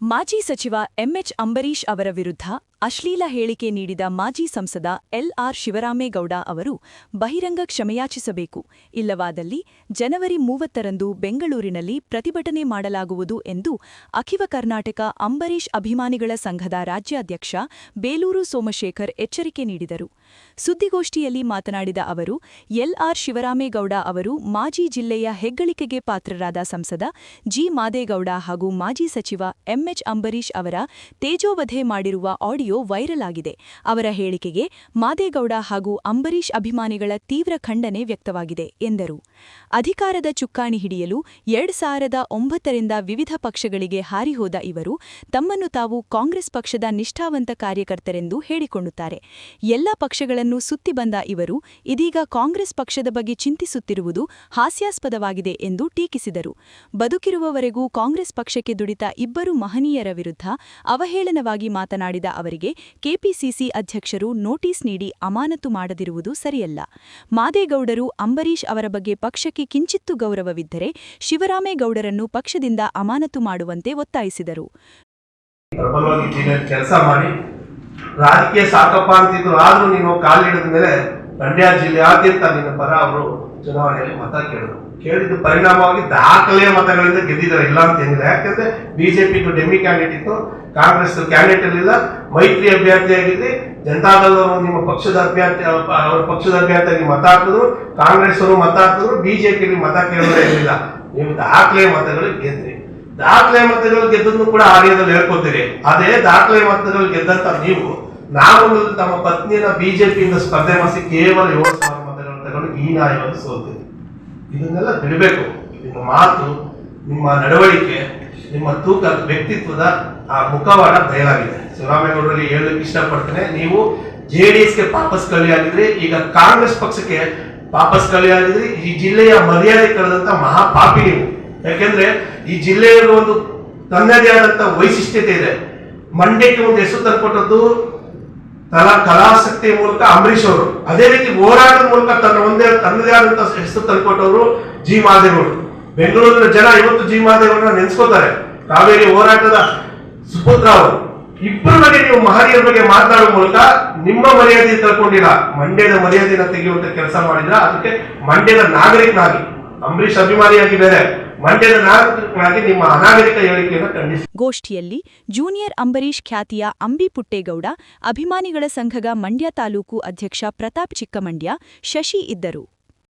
ಮಾಜಿ ಸಚಿವ ಎಂಎಚ್ ಅಂಬರೀಶ್ ಅವರ ವಿರುದ್ಧ ಅಶ್ಲೀಲ ಹೇಳಿಕೆ ನೀಡಿದ ಮಾಜಿ ಸಂಸದ ಎಲ್ಆರ್ ಶಿವರಾಮೇಗೌಡ ಅವರು ಬಹಿರಂಗ ಕ್ಷಮೆಯಾಚಿಸಬೇಕು. ಇಲ್ಲವಾದಲ್ಲಿ ಜನವರಿ ಮೂವತ್ತರಂದು ಬೆಂಗಳೂರಿನಲ್ಲಿ ಪ್ರತಿಭಟನೆ ಮಾಡಲಾಗುವುದು ಎಂದು ಅಖಿವ ಕರ್ನಾಟಕ ಅಂಬರೀಷ್ ಅಭಿಮಾನಿಗಳ ಸಂಘದ ರಾಜ್ಯಾಧ್ಯಕ್ಷ ಬೇಲೂರು ಸೋಮಶೇಖರ್ ಎಚ್ಚರಿಕೆ ನೀಡಿದರು. ಸುದ್ದಿಗೋಷ್ಠಿಯಲ್ಲಿ ಮಾತನಾಡಿದ ಅವರು ಎಲ್ಆರ್ ಶಿವರಾಮೇಗೌಡ ಅವರು ಮಾಜಿ ಜಿಲ್ಲೆಯ ಹೆಗ್ಗಳಿಕೆಗೆ ಪಾತ್ರರಾದ ಸಂಸದ ಜಿ ಮಾದೇಗೌಡ ಹಾಗೂ ಮಾಜಿ ಸಚಿವ ಎಂಎಚ್ ಅಂಬರೀಷ್ ಅವರ ತೇಜೋವಧೆ ಮಾಡಿರುವ ಆಡಿಯೋ ವೈರಲ್ ಆಗಿದೆ. ಅವರ ಹೇಳಿಕೆಗೆ ಮಾದೇಗೌಡ ಹಾಗೂ ಅಂಬರೀಶ್ ಅಭಿಮಾನಿಗಳ ತೀವ್ರ ಖಂಡನೆ ವ್ಯಕ್ತವಾಗಿದೆ, ಎಂದರು. ಅಧಿಕಾರದ ಚುಕ್ಕಾಣಿ ಹಿಡಿಯಲು ಎರಡ್ ಸಾವಿರದ ಒಂಬತ್ತರಿಂದ ವಿವಿಧ ಪಕ್ಷಗಳಿಗೆ ಹಾರಿಹೋದ ಇವರು ತಮ್ಮನ್ನು ತಾವು ಕಾಂಗ್ರೆಸ್ ಪಕ್ಷದ ನಿಷ್ಠಾವಂತ ಕಾರ್ಯಕರ್ತರೆಂದು ಹೇಳಿಕೊಳ್ಳುತ್ತಾರೆ. ಎಲ್ಲ ಪಕ್ಷಗಳನ್ನು ಸುತ್ತಿ ಬಂದ ಇವರು ಇದೀಗ ಕಾಂಗ್ರೆಸ್ ಪಕ್ಷದ ಬಗ್ಗೆ ಚಿಂತಿಸುತ್ತಿರುವುದು ಹಾಸ್ಯಾಸ್ಪದವಾಗಿದೆ ಎಂದು ಟೀಕಿಸಿದರು. ಬದುಕಿರುವವರೆಗೂ ಕಾಂಗ್ರೆಸ್ ಪಕ್ಷಕ್ಕೆ ದುಡಿತ ಇಬ್ಬರು ಮಹನೀಯರ ವಿರುದ್ಧ ಅವಹೇಳನವಾಗಿ ಮಾತನಾಡಿದ ಅವರಿಗೆ ಕೆಪಿಸಿಸಿ ಅಧ್ಯಕ್ಷರು ನೋಟಿಸ್ ನೀಡಿ ಅಮಾನತು ಮಾಡದಿರುವುದು ಸರಿಯಲ್ಲ. ಮಾದೇಗೌಡರು ಅಂಬರೀಶ್ ಅವರ ಬಗ್ಗೆ ಪಕ್ಷಕ್ಕೆ ಕಿಂಚಿತ್ತು ಗೌರವವಿದ್ದರೆ ಶಿವರಾಮೇಗೌಡರನ್ನು ಪಕ್ಷದಿಂದ ಅಮಾನತು ಮಾಡುವಂತೆ ಒತ್ತಾಯಿಸಿದರು. ಚುನಾವಣೆಯಲ್ಲಿ ಮತ ಕೇಳಿದ್ರು. ಕೇಳಿದ ಪರಿಣಾಮವಾಗಿ ದಾಖಲೆಯ ಮತಗಳಿಂದ ಗೆದ್ದಿದ್ದಾರೆ. ಇಲ್ಲ ಅಂತ ಏನಿಲ್ಲ. ಯಾಕಂದ್ರೆ ಬಿಜೆಪಿ ಡೆಮಿ ಕ್ಯಾಂಡಿಡೇಟ್ ಇತ್ತು, ಕಾಂಗ್ರೆಸ್ ಕ್ಯಾಂಡಿಡೇಟ್ ಇರಲಿಲ್ಲ. ಮೈತ್ರಿ ಅಭ್ಯರ್ಥಿ ಆಗಿದ್ರಿ ಜನತಾದಳವರು ನಿಮ್ಮ ಪಕ್ಷದ ಅಭ್ಯರ್ಥಿ, ಅವರ ಪಕ್ಷದ ಅಭ್ಯರ್ಥಿಯಾಗಿ ಮತ ಹಾಕಿದ್ರು ಕಾಂಗ್ರೆಸ್ ಅವರು ಮತ ಹಾಕಿದ್ರು ಬಿಜೆಪಿಯಲ್ಲಿ ಮತ ಕೇಳೋದೇ ಇರಲಿಲ್ಲ. ನೀವು ದಾಖಲೆ ಮತಗಳು ಗೆದ್ರಿ. ದಾಖಲೆ ಮತಗಳು ಗೆದ್ದನ್ನು ಕೂಡ ಆರ್ಯದಲ್ಲಿ ಹೇಳ್ಕೊತೀರಿ. ಅದೇ ದಾಖಲೆ ಮತಗಳು ಗೆದ್ದಂತ ನೀವು ನಾವು ತಮ್ಮ ಪತ್ನಿಯನ್ನ ಬಿಜೆಪಿಯಿಂದ ಸ್ಪರ್ಧೆ ಮಾಡಿಸಿ ಕೇವಲ ಏಳು ಸಾವಿರ ಮತಗಳನ್ನು ತಗೊಂಡು ಹೀನಾಯವಾಗಿ ಸೋತಿದೆ ಇದನ್ನೆಲ್ಲ ಬಿಡಬೇಕು. ನಿಮ್ಮ ಮಾತು, ನಿಮ್ಮ ನಡವಳಿಕೆ, ನಿಮ್ಮ ತೂಕ, ವ್ಯಕ್ತಿತ್ವದ ಆ ಮುಖವಾಡ ಬಯಲಾಗಿದೆ. ಶಿವರಾಮೇಗೌಡರಿಗೆ ಹೇಳಲಿಕ್ಕೆ ಇಷ್ಟಪಡ್ತೇನೆ, ನೀವು ಜೆ ಡಿ ಎಸ್ಗೆ ವಾಪಸ್ ಕಲಿಯಾಗಿದ್ರಿ ಈಗ ಕಾಂಗ್ರೆಸ್ ಪಕ್ಷಕ್ಕೆ ವಾಪಸ್ ಕಲಿಯಾಗಿದ್ರಿ ಈ ಜಿಲ್ಲೆಯ ಮರ್ಯಾದೆ ಕಳೆದಂತ ಮಹಾಪಾಪಿ ನೀವು. ಯಾಕೆಂದ್ರೆ ಈ ಜಿಲ್ಲೆಯಲ್ಲಿ ಒಂದು ತನ್ನದೇ ಆದಂತ ವೈಶಿಷ್ಟ್ಯತೆ ಇದೆ. ಮಂಡ್ಯಕ್ಕೆ ಒಂದು ಹೆಸರು ತಂದ್ಕೊಟ್ಟದ್ದು ಕಲಾ ಕಲಾಸಕ್ತಿ ಮೂಲಕ ಅಂಬರೀಷ್ ಅವರು, ಅದೇ ರೀತಿ ಹೋರಾಟದ ಮೂಲಕ ತನ್ನ ಒಂದೇ ತನ್ನದೇ ಆದಂತ ಹೆಸರು ತಂದುಕೊಟ್ಟವರು ಜಿ. ಮಾದೇಗೌಡರು ಬೆಂಗಳೂರಿನ ಜನ ಇವತ್ತು ಜಿ. ಮಾದೇವರನ್ನ ನೆನೆಸ್ಕೋತಾರೆ. ಕಾವೇರಿ ಹೋರಾಟದ ಸುಪುತ್ರ ಅವರು. ಇಬ್ಬರ ಬಗ್ಗೆ ನೀವು ಮಹನೀಯರ ಬಗ್ಗೆ ಮಾತನಾಡುವ ಮೂಲಕ ನಿಮ್ಮ ಮರ್ಯಾದೆ ತಳ್ಕೊಂಡಿರ ಮಂಡ್ಯದ ಮರ್ಯಾದೆನ ತೆಗೆಯುವಂತ ಕೆಲಸ ಮಾಡಿದ್ರ, ಅದಕ್ಕೆ ಮಂಡ್ಯದ ನಾಗರಿಕನಾಗಿ ಅಂಬರೀಷ್ ಅಭಿಮಾನಿಯಾಗಿ ಬೇರೆ. ನಿಮ್ಮ ಅನಾಗರಿಕ ಹೇಳಿಕೆಯನ್ನು ಗೋಷ್ಠಿಯಲ್ಲಿ ಜೂನಿಯರ್ ಅಂಬರೀಶ್ ಖ್ಯಾತಿಯ ಅಂಬಿ ಪುಟ್ಟೇಗೌಡ, ಅಭಿಮಾನಿಗಳ ಸಂಘದ ಮಂಡ್ಯ ತಾಲೂಕು ಅಧ್ಯಕ್ಷ ಪ್ರತಾಪ್ ಚಿಕ್ಕಮಂಡ್ಯ, ಶಶಿ ಇದ್ದರು.